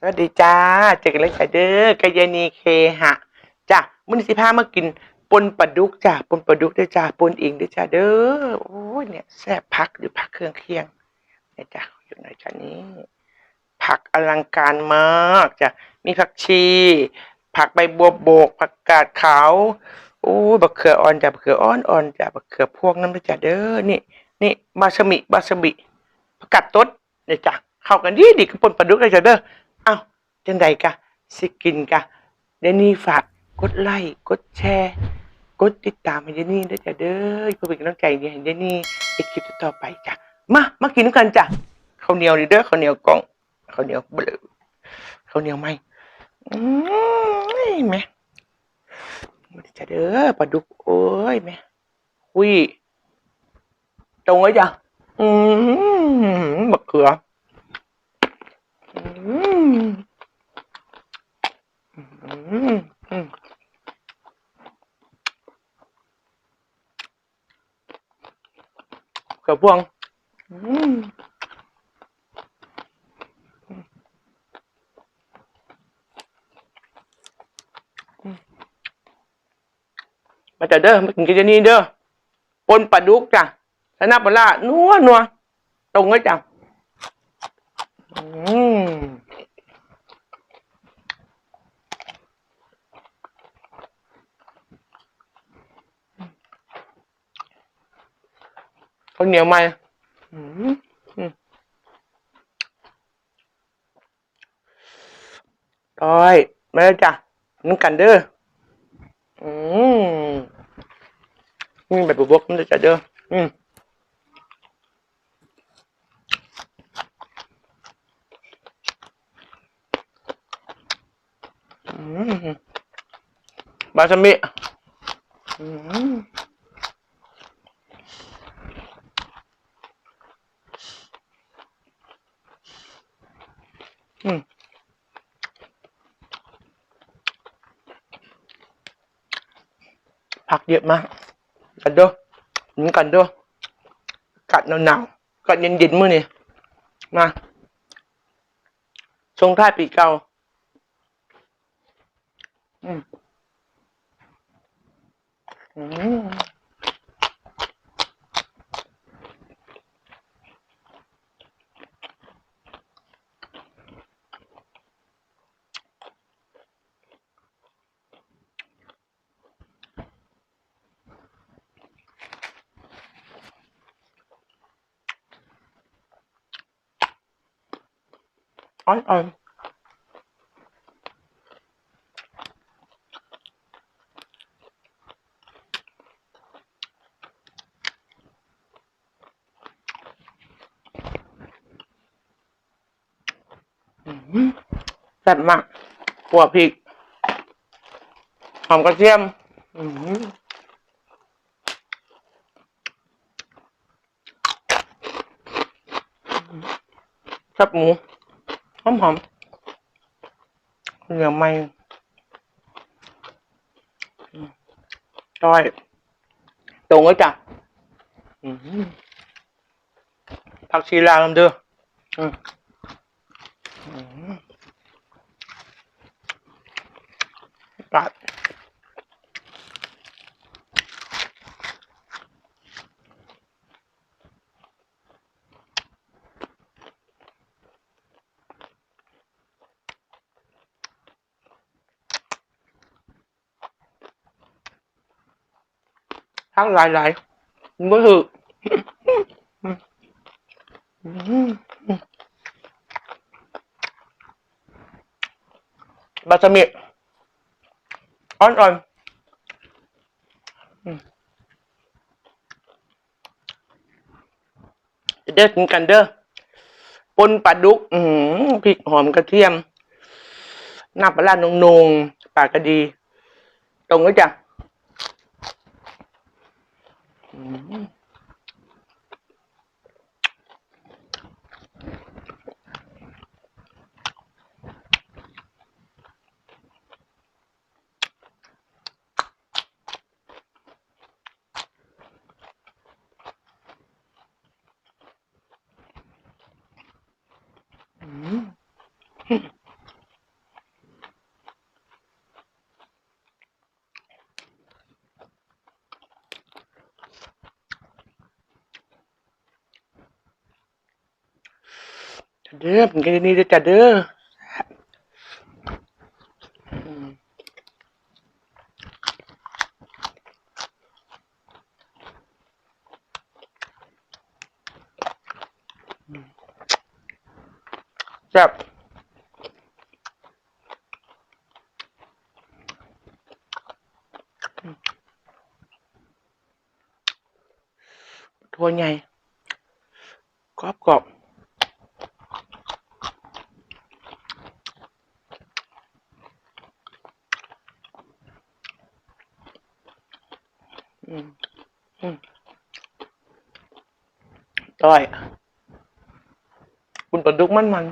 สวัสดีจ้า เจอกันแล้วจ้าเด้อกายานีเคหะจ้ะมื้อนี้สิพามากินปนปลาดุกจ้ะปนปลาดุกด้วยจ้าปนเองด้วยจ้าเด้อโอ้ยเนี่ยแซ่บผักหรือผักเครื่องเคียงเนี่ยจ้ะอยู่ไหนจ้านี้ผักอลังการมากจ้ะมีผักชี ผักใบบัวบก ผักกาดขาวโอ้ยบักเขืออ่อนจ้ะบักเขืออ่อนอ่อนจ้ะบักเขือพวกนั้นด้วยจ้ะเด้อนี่นี่บาสมิบาสมิผักกาดต้นเนี่ยจ้ะเข้ากันดีดีกับปนปลาดุกเลยจ้ะเด้อ อ้าวจังใดกะ สิกินกะเดยวนี่ฝากกดไลค์กดแชร์กดติดตามให้เดยวนี่ด้วยจ้ะเด้อเพื่อเป็นกำลังใจดีให้เดยวนี่ในคลิปต่อๆไปจ้ะมามากินด้วยกันจ้ะข้าวเหนียวนี่เด้อข้าวเหนียวกล่องข้าวเหนียวเบลอข้าวเหนียวไหมอืมแม่จ้ะเด้อปลาดุกโอ้ยแม่หุยตรงไว้จ้ะอืมบักเขือ กระพวงมาจากเด้อมากินกันนี่เด้อปนปลาดุกจ้ะชนะปลาร้านัวนัวตรงไว้จ้ะ อืมข้าวเหนียวไหมอืมอืมร้อยมาแล้วจ้ะน้ำกันเด้อ อืมนี่แบบบวกๆมันจะจ้ะเด้อ อืม บาสมิอืมผักเยอะมากกันด้อหนุนกันด้อกัดหนาวๆกัดเย็นๆมื้อนี่มาชงท้ายปีเก่า อืมอืมอ่อนๆอืม แซ่บมากปัวพริก หอมกระเทียม อืมแซ่บหมู หอมหอมเหนียไมอืมจ้อย ตรงไว้จ้ะผักชีลาวลำเด้ออืมอืมกัด ทั้งหลายหลายๆมันก็คือบาสมิอ่อนๆอืมเด้อกินกันเด้อปนปลาดุกอืพริกหอมกระเทียมน้ำปลาร้านงๆปลากระดี ตรงไว้จ้ะ อืมอืม จ้าเด้อเป็นกันนี่เด้อจ้าเด้อแซ่บทัวใหญ่กรอบกรอบอืมอืม ต้อยคุณปลาดุกมันมัน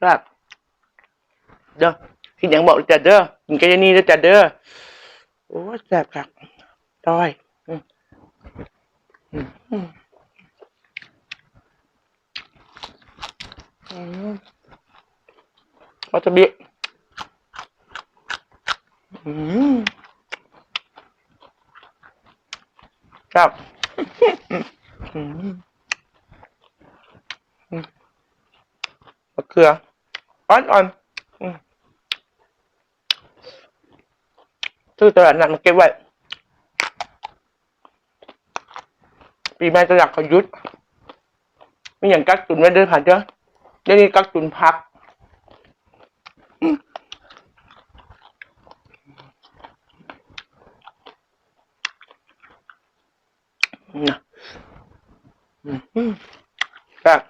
ครับเด้อกินอย่างบอกจ้ะเด้อกินกันยานี้เด้อจ้ะเด้อโอ้แซ่บครับต้อยอืมอืมอืมอืมวาซาบิอืมครับมะเขือ อ่อนอ่อนซื้อตลาดนัดมาเก็บไว้ ปีใหม่ตลาดเขายุดไม่อย่างกักตุนไว้เดินผ่านเด้อเดี๋ยวนี้กักตุนพักอืมน่ะอืมอืมครับ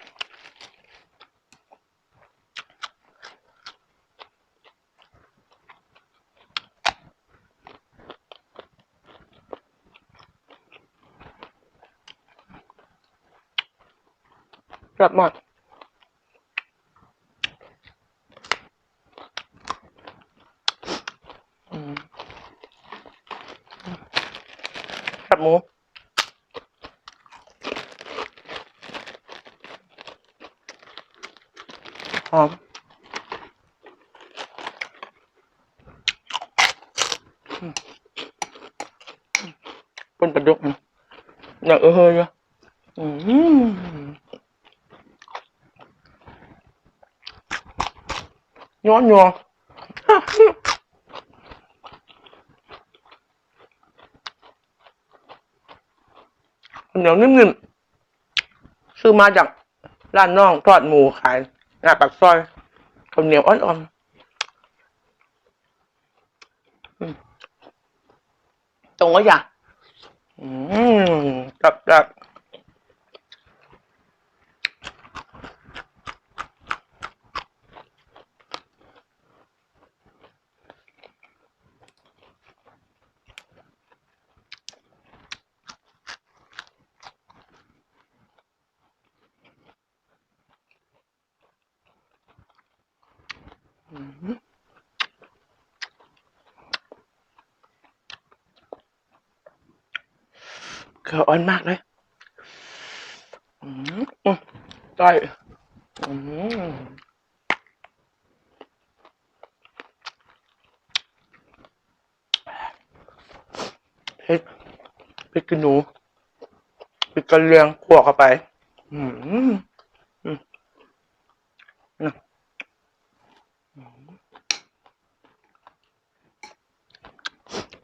ครับมากอืมครับหมูหอมอืมเป็นปลาดุกนะอ ย้อย้อนเหนียวนิ่มๆซื้อมาจากร้านน้องทอดหมูขายหน้าปากซอยข้าวเหนียวอ่อนๆตรงก็อยางอืมจับจับ เกลืออ่อนมากเลยได้อืมเผ็ดพริกขี้หนูพริกกระเลียงขั่วเข้าไป อืมนะ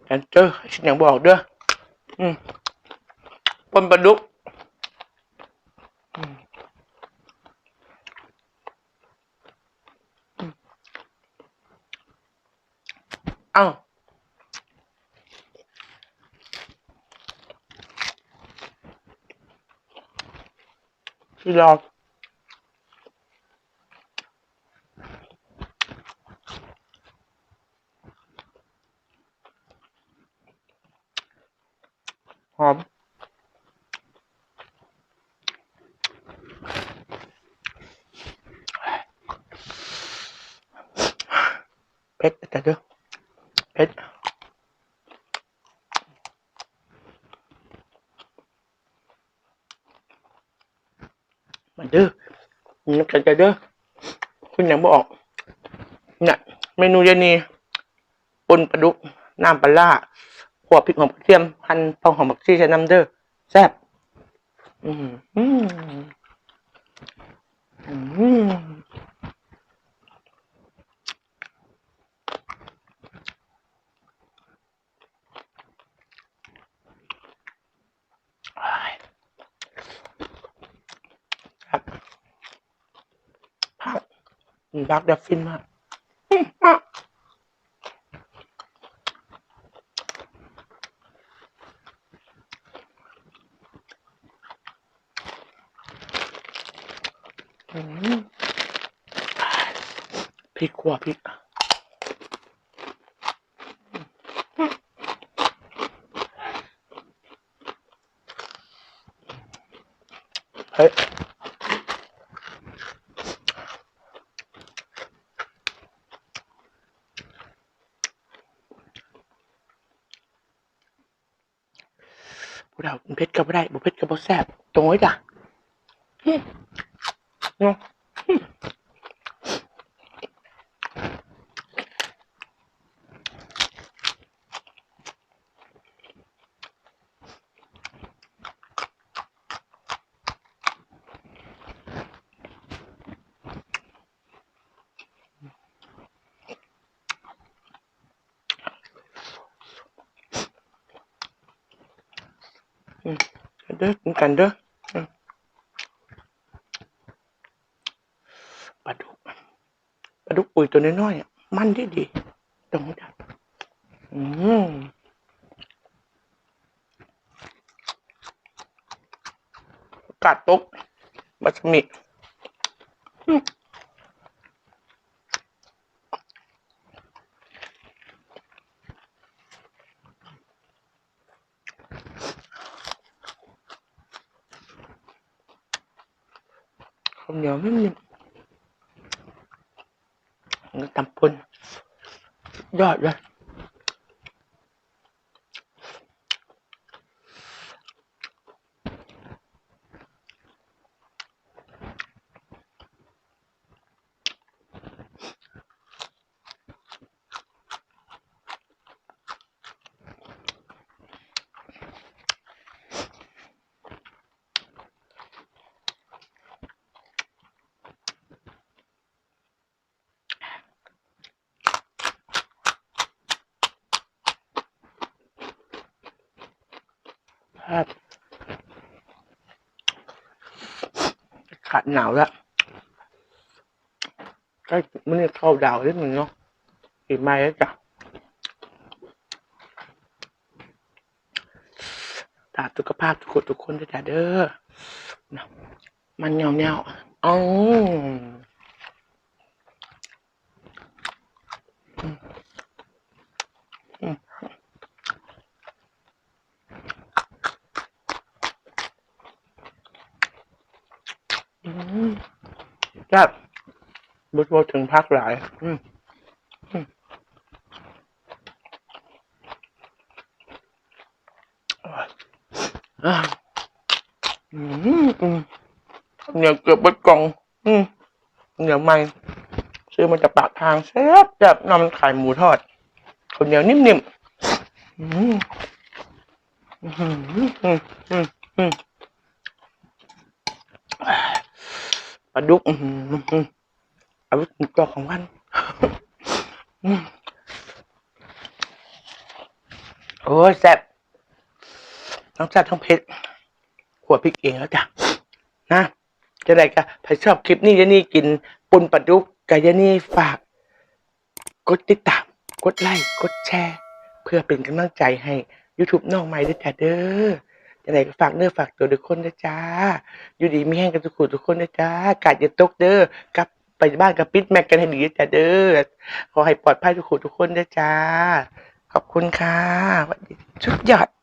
แอนเจอร์ฉันอยากบอกเด้ออืมปนปลาดุกอืมอืมเอ้าที่รอ หอม เผ็ดแต่เด้อเผ็ดมาเด้อนี่กันจะเด้อคุณยังบอกเนี่ยเมนูเย็นนี้ปนปลาดุกน้ำปลาล่า ขัวพริกหอมกระเทียมหั่นเปาหอมบักชีใส่น้ำเด้อแซ่บอืมอืมอืมครับผักมีบักเดฟฟินมากอื้อมากอืมพริกขัวพริก เฮ้ยผู้เรากินเผ็ดก็บ่ได้บ่เผ็ดก็บ่แซ่บตรงไว้จ้ะอืมเนาะอืม เด้อกินกันเด้อปลาดุกปลาดุกปุ๋ยตัวน้อยๆอะมันดีดีๆตรงไว้จ้ะอืมกาดตกบาสมิอืมข้าวเหนียวนิ่มๆแล้วตำป่น ยอดเลย ครับ ขาดหนาวแล้วใกล้มันนี่เข้าดาวนิดนึงเนาะอีกไม่แล้วจ้ะตาสุขภาพทุกคนทุกคนด้วยจ้ะเด้อมันเงาเงาๆอ๋อมอืมอืม จ้ะบุตรถึงพักหลายอืมอืมอ่าอืมอืมเหนียวเกือบบดกล่อง อืมเหนียวไม่ซื้อมาจากปากทางแซ่บแบบนำมันขายหมูทอดคนเหนียวนิ่มๆอืมอืมอืมอืมอืมอืม ปลาดุกอืมอืมเอาไปกินตัวของวันโอ้ยแซ่บทั้งแซ่บทั้งเผ็ดขัวพริกเองแล้วจ้ะนะจะไหนก็ใครชอบคลิปนี้ยานี่กินปุนปลาดุกกับยนี่ฝาก กดติดตาม กดไลค์กดแชร์ เพื่อเป็นกำลังใจให้ YouTube น้องใหม่ด้วยจ้ะเด้อ อะไรก็ฝากเนื้อฝากตัวทุกคนนะจ้า อยู่ดีมีแห้งกันทุกคนทุกคนนะจ้ากาดอย่าตกเด้อกลับไปบ้านกับปิดแม็กกันให้ดีจ้ะเด้อขอให้ปลอดภัยทุกคนทุกคนนะจ้าขอบคุณค่ะสวัสดีสุดยอด